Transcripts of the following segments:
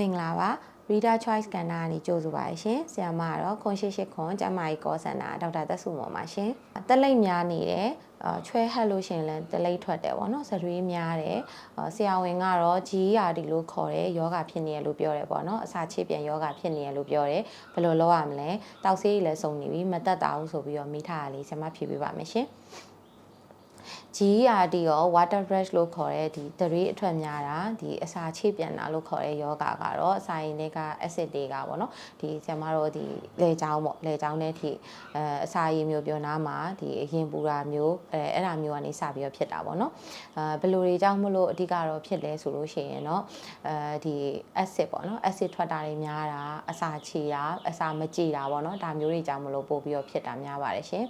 မင်္ဂလာပါ Reader Choice ကဏ္ဍကနေကြိုဆိုပါရရှင်။ဆရာမကတော့ခွန်ရှိရှိခွန်ကျမကြီးကောစန္ဒာဒေါက်တာသက်စုမော်ပါရှင်။တက်လိပ်များနေတယ်အာချွဲဟက်လို့ရှရင်လဲတလိပ်ထွက်တယ်ပေါ့နော်။စရွေးများတယ်။အာဆရာဝန်ကတော့ GERD လို့ခေါ်တဲ့ယောဂဖြစ်နေရလို့ပြောတယ်ပေါ့နော်။အစာချေပြန်ယောဂဖြစ်နေရလို့ပြောတယ်။ဘယ်လိုလုပ်ရမလဲ။တောက်ဆေးကြီးလည်းစုံနေပြီမတက်တာဘူးဆိုပြီးတော့မိထားရလေးဆရာမဖြေပေးပါမယ်ရှင်။ GERD ရော water brush လို့ခေါ်တဲ့ဒီတရေအထွက်များတာဒီအစာချိပြန်တာလို့ခေါ်တဲ့ယောဂကတော့အစာရင်တွေက acid တွေကပေါ့နော်ဒီဆရာမတို့ဒီလေချောင်းပေါ့လေချောင်းတဲ့ထိအဲအစာရည်မျိုးပြောနာမှာဒီအရင်ပူတာမျိုးအဲအဲ့ဒါမျိုးကနေစပြီးတော့ဖြစ်တာပေါ့နော်အဲဘယ်လိုတွေကြောင့်မလို့အဓိကတော့ဖြစ်လဲဆိုလို့ရှိရင်တော့အဲဒီ acid ပေါ့နော် acid ထွက်တာတွေများတာအစာချေတာအစာမကြေတာပေါ့နော်ဒါမျိုးတွေကြောင့်မလို့ပို့ပြီးတော့ဖြစ်တာများပါတယ်ရှင်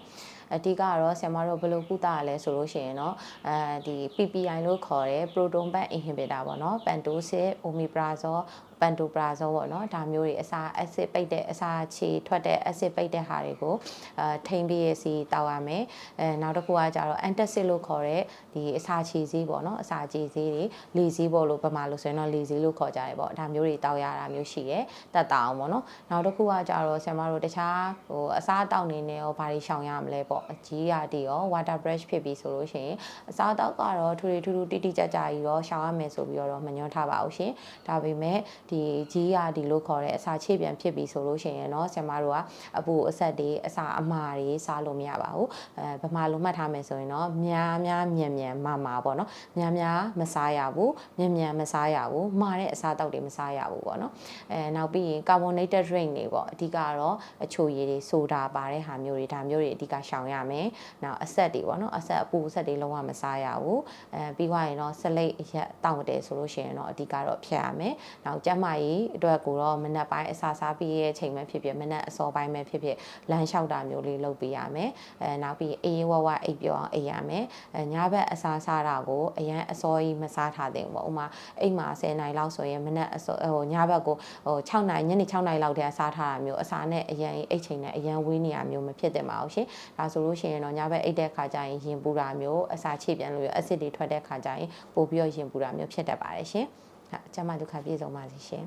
အဓိကတော့ဆရာမတို့ဘယ်လိုကုသရလဲဆိုလို့ရှိရင်ရင်တော့အဲဒီ PPI လို့ခေါ်တဲ့ proton pump inhibitor ပေါ့နော် pantocid omeprazole ပန်တိုပရာဇောပေါ့နော်ဒါမျိုးတွေအစာ acid ပိတ်တဲ့အစာခြေထွက်တဲ့ acid ပိတ်တဲ့ဟာတွေကိုအဲထိမ့်ပြီးရစီတောက်ရမယ်အဲနောက်တစ်ခုကကြတော့ antacid လို့ခေါ်တဲ့ဒီအစာခြေစည်းပေါ့နော်အစာခြေစည်းတွေလေစည်းပေါ့လို့ပမာလို့ဆိုရင်တော့လေစည်းလို့ခေါ်ကြတယ်ပေါ့ဒါမျိုးတွေတောက်ရတာမျိုးရှိတယ်တက်တာအောင်ပေါ့နော်နောက်တစ်ခုကကြတော့ဆရာမတို့တခြားဟိုအစားတောက်နေနေရောဘာတွေရှောင်ရမလဲပေါ့အကြီးရတီရော water brush ဖြစ်ပြီးဆိုလို့ရှိရင်အစားတောက်ကတော့ထူထူထူတိတိကျကျကြီးရောရှောင်ရမယ်ဆိုပြီးတော့မညွှန်ထားပါဘူးရှင်ဒါပေမဲ့ဒီကြီးရဒီလို့ခေါ်တဲ့အစာခြေပြန်ဖြစ်ပြီဆိုလို့ရှိရင်เนาะဆရာမတို့ကအပူအဆက်တွေအစာအမာတွေစားလို့မရပါဘူးအဲဗမာလိုမှတ်ထားမယ်ဆိုရင်เนาะများများမြန်မြန်မာမာပေါ့เนาะများများမစားရဘူးမြန်မြန်မစားရဘူးမာတဲ့အစာတောက်တွေမစားရဘူးပေါ့เนาะအဲနောက်ပြီးရင် carbonated drink တွေပေါ့အဓိကတော့အချိုရည်တွေဆိုဒါပါတဲ့ဟာမျိုးတွေဒါမျိုးတွေအဓိကရှောင်ရမယ်နောက်အဆက်တွေပေါ့เนาะအဆက်အပူအဆက်တွေလုံးဝမစားရဘူးအဲပြီးသွားရင်တော့ဆလိတ်ရက်တောက်တယ်ဆိုလို့ရှိရင်တော့အဓိကတော့ဖြတ်ရမယ်နောက်ကျန်း မာရေးအတွက်ကိုတော့မနက်ပိုင်းအစာစားပြီးရဲ့အချိန်ပဲဖြစ်ဖြစ်မနက်အစောပိုင်းပဲဖြစ်ဖြစ်လမ်းလျှောက်တာမျိုးလေးလုပ်ပေးရမယ်အဲနောက်ပြီးအေးဝဝအိပ်ပြောအောင်အိပ်ရမယ်အဲညဘက်အစာစားတာကိုအရန်အစောကြီးမစားထားသင့်ဘူးပေါ့ဥမာအိမ်မှာ10နိုင်လောက်ဆိုရင်မနက်အစောဟိုညဘက်ကိုဟို6နိုင်ညနေ6နိုင်လောက်တည်းစားထားတာမျိုးအစာနဲ့အရန်အိတ်ချိန်နဲ့အရန်ဝေးနေရမျိုးမဖြစ်သင့်ပါဘူးရှင်ဒါဆိုလို့ရှိရင်တော့ညဘက်အိတ်တဲ့ခါကျရင်ရင်ပူတာမျိုးအစာချိပြန်လို့ရအဆစ်တွေထွက်တဲ့ခါကျရင်ပို့ပြီးတော့ရင်ပူတာမျိုးဖြစ်တတ်ပါတယ်ရှင် ဟုတ်အကျမဒုက္ခပြေဆုံးပါစေရှင်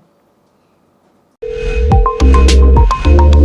Thank you.